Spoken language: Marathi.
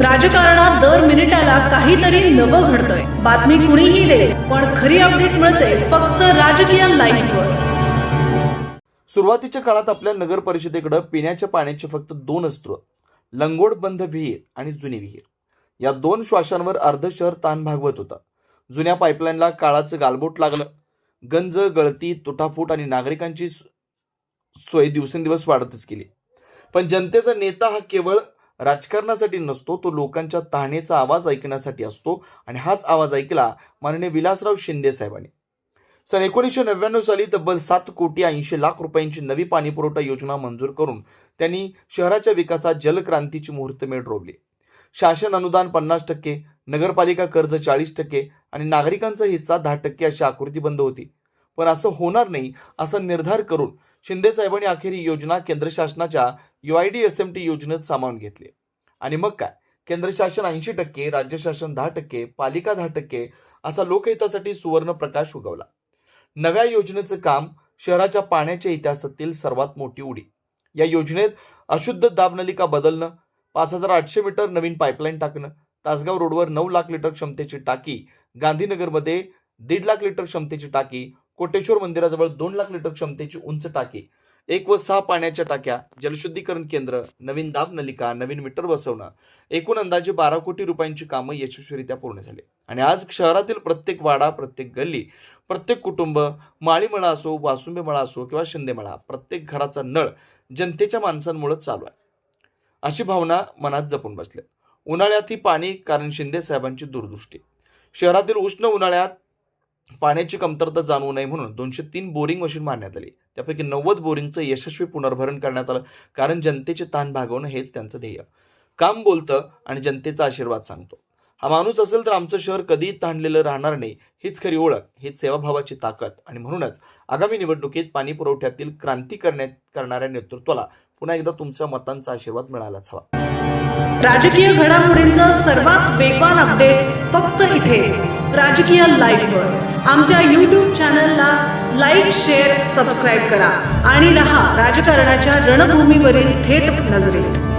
राजकारणात दर मिनिटाला काहीतरी नवं घडतंय. बातमी कुणीही दे पण खरी अपडेट मिळते फक्त राजकीय लाईव्हवर सुरुवातीच्या काळात आपल्या नगर परिषदेकडे पिण्याच्या पाण्याचे फक्त दोन स्त्रोत लंगोट बंद विहीर आणि जुनी विहीर. या दोन श्वासांवर अर्ध शहर ताण भागवत होता. जुन्या पाईपलाईनला काळाचं गालबोट लागलं. गंज गळती तुटाफूट आणि नागरिकांची सोय दिवसेंदिवस वाढतच गेली. पण जनतेचा नेता हा केवळ राजकारणासाठी नसतो तो लोकांच्या तहानेचा आवाज ऐकण्यासाठी असतो आणि हाच आवाज ऐकला माननीय विलासराव शिंदे साहेबांनी. सन एकोणीसशे नव्याण्णव साली तब्बल सात कोटी ऐंशी लाख रुपयांची नवी पाणीपुरवठा योजना मंजूर करून त्यांनी शहराच्या विकासात जलक्रांतीची मुहूर्तमेढ रोवली. शासन अनुदान पन्नास टक्के नगरपालिका कर्ज चाळीस टक्के आणि नागरिकांचा हिस्सा दहा टक्के अशी आकृती बंद होती. पण असं होणार नाही असा निर्धार करून शिंदे साहेबांनी अखेर ही योजना केंद्र शासनाच्या युआयडी एस एम टी योजनेत सामावून घेतली. आणि मग काय? केंद्र शासन ऐंशी टक्के राज्य शासन दहा टक्के पालिका दहा टक्के असा लोकहितासाठी सुवर्ण प्रकाश उगवला. नव्या योजनेचं काम शहराच्या पाण्याच्या इतिहासातील सर्वात मोठी उडी. या योजनेत अशुद्ध दाबनलिका बदलणं पाच हजार आठशे मीटर नवीन पाईपलाईन टाकणं तासगाव रोडवर नऊ लाख लिटर क्षमतेची टाकी गांधीनगरमध्ये दीड लाख लिटर क्षमतेची टाकी कोटेश्वर मंदिराजवळ दोन लाख लिटर क्षमतेची उंच टाकी एक व सहा पाण्याच्या टाक्या जलशुद्धीकरण केंद्र नवीन दाब नलिका नवीन मीटर बसवणं एकूण अंदाजे बारा कोटी रुपयांची कामं यशस्वीरित्या पूर्ण झाली. आणि आज शहरातील प्रत्येक वाडा प्रत्येक गल्ली प्रत्येक कुटुंब माळीमळा असो वासुंबे मळा असो किंवा शिंदेमळा प्रत्येक घराचा नळ जनतेच्या माणसांमुळे चालू आहे. अशी भावना मनात जपून बसल्या उन्हाळ्यात ही पाणी कारण शिंदे साहेबांची दूरदृष्टी. शहरातील उष्ण उन्हाळ्यात पाण्याची कमतरता जाणवू नये म्हणून दोनशे तीन बोरिंग मशीन मारण्यात आली. त्यापैकी नव्वद बोरिंगचं यशस्वी पुनर्भरण करण्यात आलं कारण जनतेचे ताण भागवणं हेच त्यांचं ध्येय. काम बोलतं आणि जनतेचा आशीर्वाद सांगतो. हा माणूस असेल तर आमचं शहर कधीही ताणलेलं राहणार नाही हीच खरी ओळख हीच सेवाभावाची ताकद. आणि म्हणूनच आगामी निवडणुकीत पाणी पुरवठ्यातील क्रांती करण्यात करणाऱ्या नेतृत्वाला पुन्हा एकदा तुमच्या मतांचा आशीर्वाद मिळालाच हवा. राजकीय घडामोडींचं सर्वात वेगवान अपडेट फक्त इथेच राजकीय लाईव्हवर आमच्या यूट्यूब चॅनलला लाईक शेअर सबस्क्राईब करा. आणि रहा राजकारणाच्या रणभूमीवरील थेट नजरेत.